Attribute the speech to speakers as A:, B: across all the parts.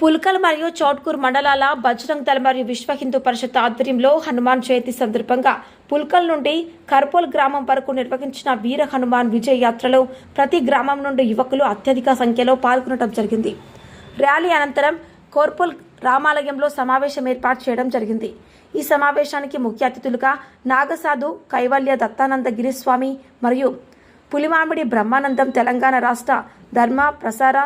A: పుల్కల్ మరియు చౌట్కూర్ మండలాల బజరంగ్ దళ మరియు విశ్వ హిందూ పరిషత్ ఆధ్వర్యంలో హనుమాన్ జయంతి సందర్భంగా పుల్కల్ నుండి కర్పోల్ గ్రామం వరకు నిర్వహించిన వీర హనుమాన్ విజయ యాత్రలో ప్రతి గ్రామం నుండి యువకులు అత్యధిక సంఖ్యలో పాల్గొనడం జరిగింది. ర్యాలీ అనంతరం కోర్పుల్ రామాలయంలో సమావేశం ఏర్పాటు చేయడం జరిగింది. ఈ సమావేశానికి ముఖ్య అతిథులుగా నాగసాధు కైవల్య దత్తానంద గిరిస్వామి మరియు పులిమామిడి బ్రహ్మానందం తెలంగాణ రాష్ట్ర ధర్మ ప్రసార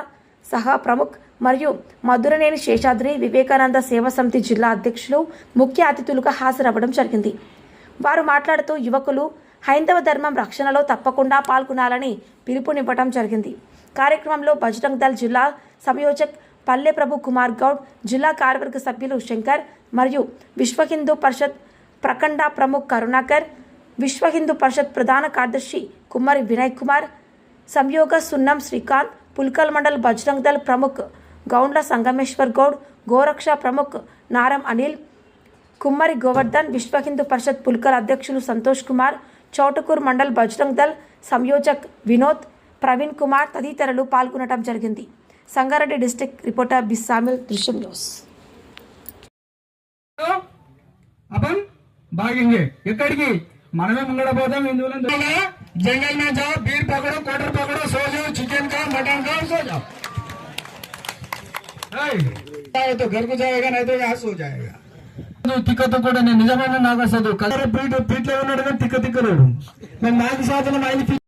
A: సహా ప్రముఖ్ మరియు మధురనేని శేషాద్రి వివేకానంద సేవా సమితి జిల్లా అధ్యక్షులు ముఖ్య అతిథులుగా హాజరవ్వడం జరిగింది. వారు మాట్లాడుతూ యువకులు హైందవ ధర్మం రక్షణలో తప్పకుండా పాల్గొనాలని పిలుపునివ్వడం జరిగింది. కార్యక్రమంలో బజరంగ్ దళ్ జిల్లా సంయోజక్ పల్లె ప్రభు కుమార్ గౌడ్ జిల్లా కార్యవర్గ సభ్యులు శంకర్ మరియు విశ్వ హిందూ పరిషత్ ప్రఖండ ప్రముఖ్ కరుణాకర్ విశ్వ హిందూ పరిషత్ ప్రధాన కార్యదర్శి కుమారి వినయ్ కుమార్ సంయోగ సున్నం శ్రీకాంత్ పుల్కల్ మండల్ బజరంగ్ దళ్ ప్రముఖ్ గౌండ్ల సంగమేశ్వర్ గౌడ్ గోరక్ష ప్రముఖ్ నారం అనిల్ కుమ్మరి గోవర్ధన్ విశ్వ హిందూ పరిషత్ పుల్కల్ అధ్యక్షులు సంతోష్ కుమార్ చౌటకూర్ మండల్ బజరంగ్ దల్ సంయోజక్ వినోద్ ప్రవీణ్ కుమార్ తదితరులు పాల్గొనడం జరిగింది. Sangareddy district reporter B. Samil
B: Drishyam news. ఎక్కడికి? మనమే ముంగడపోతాం జంగల్ మ్యాచ్ బీర్ కోటర్ సోజు చికెన్ కా మటన్ కా मटन का सो जाओ जाओ तो घर को जाएगा नहीं तो यहाँ सो जाएगा తిక్కతో కూడా నేను నిజమైన నాకు అసలు కలర్ పీట పీట్లో ఉన్నాడు కానీ తిక్క తిక్కలేడు నేను నాకు సాధన ఆయన